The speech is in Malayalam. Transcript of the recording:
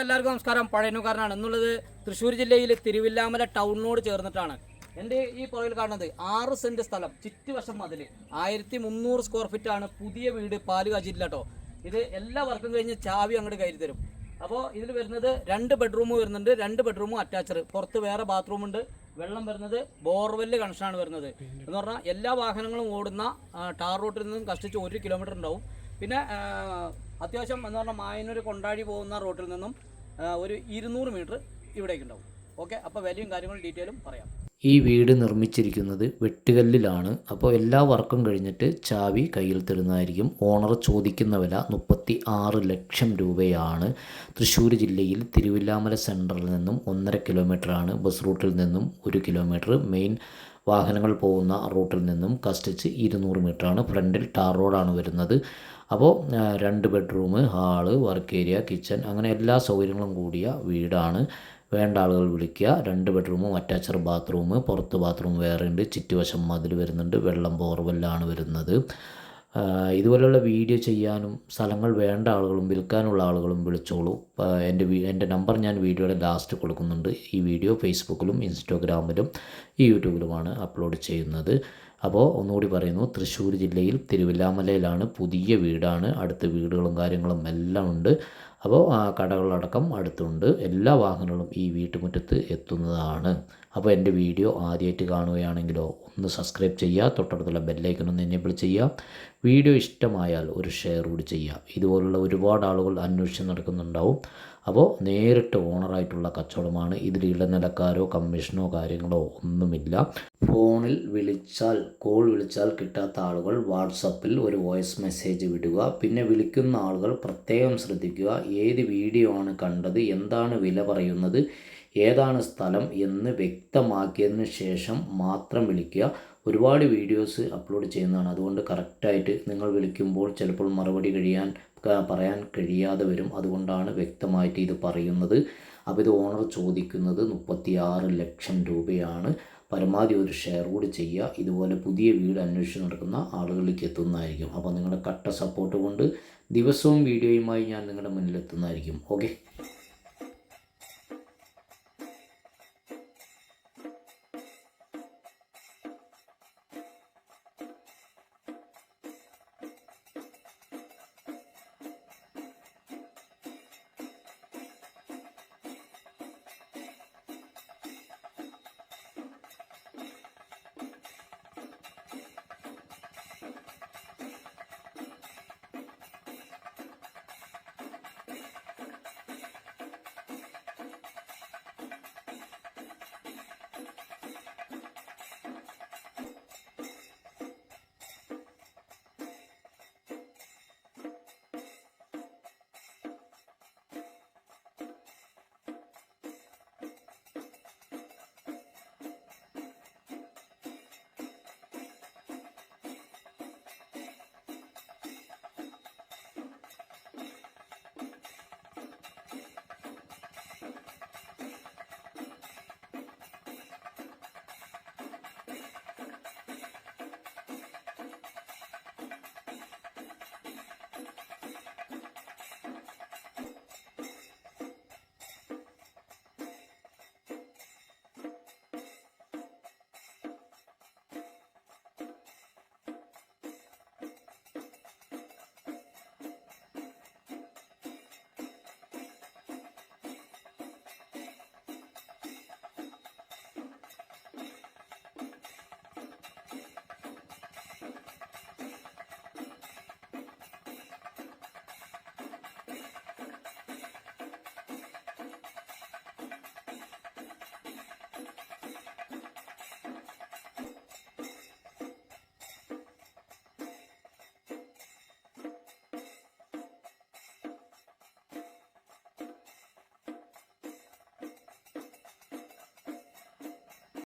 എല്ലാവർക്കും നമസ്കാരം. പഴയനുകാരനാണ് എന്നുള്ളത് തൃശ്ശൂർ ജില്ലയിൽ തിരുവില്ലാമല ടൗണിനോട് ചേർന്നിട്ടാണ്. എന്റെ ഈ പുറകിൽ കാണുന്നത് ആറ് സെന്റ് സ്ഥലം ചുറ്റുവശം മതിൽ ആയിരത്തി മുന്നൂറ് സ്ക്വയർ ഫീറ്റ് ആണ് പുതിയ വീട് പാൽ കേട്ടോ ഇത് എല്ലാ വർക്കും കഴിഞ്ഞ് ചാവി അങ്ങോട്ട് കയറി തരും. അപ്പോൾ ഇതിൽ വരുന്നത് രണ്ട് ബെഡ്റൂം വരുന്നുണ്ട് രണ്ട് ബെഡ്റൂമും അറ്റാച്ചഡ് പുറത്ത് വേറെ ബാത്റൂം ഉണ്ട്. വെള്ളം വരുന്നത് ബോർവെല്ല് കണക്ഷനാണ് വരുന്നത്. എന്ന് പറഞ്ഞാൽ എല്ലാ വാഹനങ്ങളും ഓടുന്ന ടാർ റോട്ടിൽ നിന്നും കഷ്ടിച്ച് ഒരു കിലോമീറ്റർ ഉണ്ടാവും. പിന്നെ അത്യാവശ്യം എന്ന് പറഞ്ഞാൽ മായനൂർ കൊണ്ടാടി പോകുന്ന റോട്ടിൽ നിന്നും ഒരു ഇരുന്നൂറ് മീറ്റർ ഇവിടേക്ക് ഉണ്ടാവും ഓക്കെ അപ്പോൾ വിലയും കാര്യങ്ങളും ഡീറ്റെയിലും പറയാം. ഈ വീട് നിർമ്മിച്ചിരിക്കുന്നത് വെട്ടുകല്ലിലാണ്. അപ്പോൾ എല്ലാ വർക്കും കഴിഞ്ഞിട്ട് ചാവി കയ്യിൽ തരുന്നതായിരിക്കും. ഓണർ ചോദിക്കുന്ന വില മുപ്പത്തി ആറ് ലക്ഷം രൂപയാണ്. തൃശ്ശൂർ ജില്ലയിൽ തിരുവില്ലാമല സെന്ററിൽ നിന്നും ഒന്നര കിലോമീറ്ററാണ്. ബസ് റൂട്ടിൽ നിന്നും ഒരു കിലോമീറ്റർ. മെയിൻ വാഹനങ്ങൾ പോകുന്ന റൂട്ടിൽ നിന്നും കഷ്ടിച്ച് ഇരുന്നൂറ് മീറ്ററാണ്. ഫ്രണ്ടിൽ ടാർ റോഡാണ് വരുന്നത്. അപ്പോൾ രണ്ട് bedroom hall work area kitchen അങ്ങനെ എല്ലാ സൗകര്യങ്ങളും കൂടിയ വീടാണ്. വേണ്ട ആളുകൾ വിളിക്കുക. രണ്ട് ബെഡ്റൂമും അറ്റാച്ച്ഡ് ബാത്റൂം പുറത്ത് ബാത്റൂം വേറെ ഉണ്ട്. ചുറ്റുവശം മതിൽ വരുന്നുണ്ട്. വെള്ളം ബോർവെല്ലാണ് വരുന്നത്. ഇതുപോലെയുള്ള വീഡിയോ ചെയ്യാനും സ്ഥലങ്ങൾ വേണ്ട ആളുകളും വിൽക്കാനുള്ള ആളുകളും വിളിച്ചോളൂ. എന്റെ എന്റെ നമ്പർ ഞാൻ വീഡിയോയുടെ ലാസ്റ്റ് കൊടുക്കുന്നുണ്ട്. ഈ വീഡിയോ ഫേസ്ബുക്കിലും ഇൻസ്റ്റാഗ്രാമിലും ഈ യൂട്യൂബിലുമാണ് അപ്ലോഡ് ചെയ്യുന്നത്. അപ്പോൾ ഒന്നുകൂടി പറയുന്നു തൃശ്ശൂർ ജില്ലയിൽ തിരുവില്ലാമലയിലാണ് പുതിയ വീടാണ്. അടുത്ത വീടുകളും കാര്യങ്ങളും എല്ലാം ഉണ്ട്. അപ്പോൾ ആ കടകളടക്കം അടുത്തുണ്ട്. എല്ലാ വാഹനങ്ങളും ഈ വീട്ടുമുറ്റത്ത് എത്തുന്നതാണ്. അപ്പോൾ എന്റെ വീഡിയോ ആദ്യമായിട്ട് കാണുകയാണെങ്കിലോ ഒന്ന് സബ്സ്ക്രൈബ് ചെയ്യുക തൊട്ടടുത്തുള്ള ബെല്ലൈക്കൺ ഒന്ന് എനേബിൾ ചെയ്യുക. വീഡിയോ ഇഷ്ടമായാൽ ഒരു ഷെയർ കൂടി ചെയ്യുക. ഇതുപോലുള്ള ഒരുപാട് ആളുകൾ അന്വേഷിച്ച് നടക്കുന്നുണ്ടാവും. അപ്പോൾ നേരിട്ട് ഓണറായിട്ടുള്ള കച്ചവടമാണ് ഇതിൽ ഇടനിലക്കാരോ കമ്മീഷനോ കാര്യങ്ങളോ ഒന്നുമില്ല. ഫോണിൽ വിളിച്ചാൽ കോൾ വിളിച്ചാൽ കിട്ടാത്ത ആളുകൾ വാട്സപ്പിൽ ഒരു വോയിസ് മെസ്സേജ് വിടുക. പിന്നെ വിളിക്കുന്ന ആളുകൾ പ്രത്യേകം ശ്രദ്ധിക്കുക. ഏത് വീഡിയോ ആണ് കണ്ടത് എന്താണ് വില പറയുന്നത് ഏതാണ് സ്ഥലം എന്ന് വ്യക്തമാക്കിയതിന് ശേഷം മാത്രം വിളിക്കുക. ഒരുപാട് വീഡിയോസ് അപ്ലോഡ് ചെയ്യുന്നതാണ്. അതുകൊണ്ട് കറക്റ്റായിട്ട് നിങ്ങൾ വിളിക്കുമ്പോൾ ചിലപ്പോൾ മറുപടി കഴിയാൻ പറയാൻ കഴിയാതെ വരും. അതുകൊണ്ടാണ് വ്യക്തമായിട്ട് ഇത് പറയുന്നത്. അപ്പോൾ ഇത് ഓണർ ചോദിക്കുന്നത് മുപ്പത്തിയാറ് ലക്ഷം രൂപയാണ്. പരമാവധി ഒരു ഷെയർ കൂടി ചെയ്യുക. ഇതുപോലെ പുതിയ വീട് അന്വേഷിച്ച് നടക്കുന്ന ആളുകളിലേക്ക് എത്തുന്നതായിരിക്കും. അപ്പോൾ നിങ്ങളുടെ കട്ട സപ്പോർട്ട് കൊണ്ട് ദിവസവും വീഡിയോയുമായി ഞാൻ നിങ്ങളുടെ മുന്നിലെത്തുന്നതായിരിക്കും. ഓക്കെ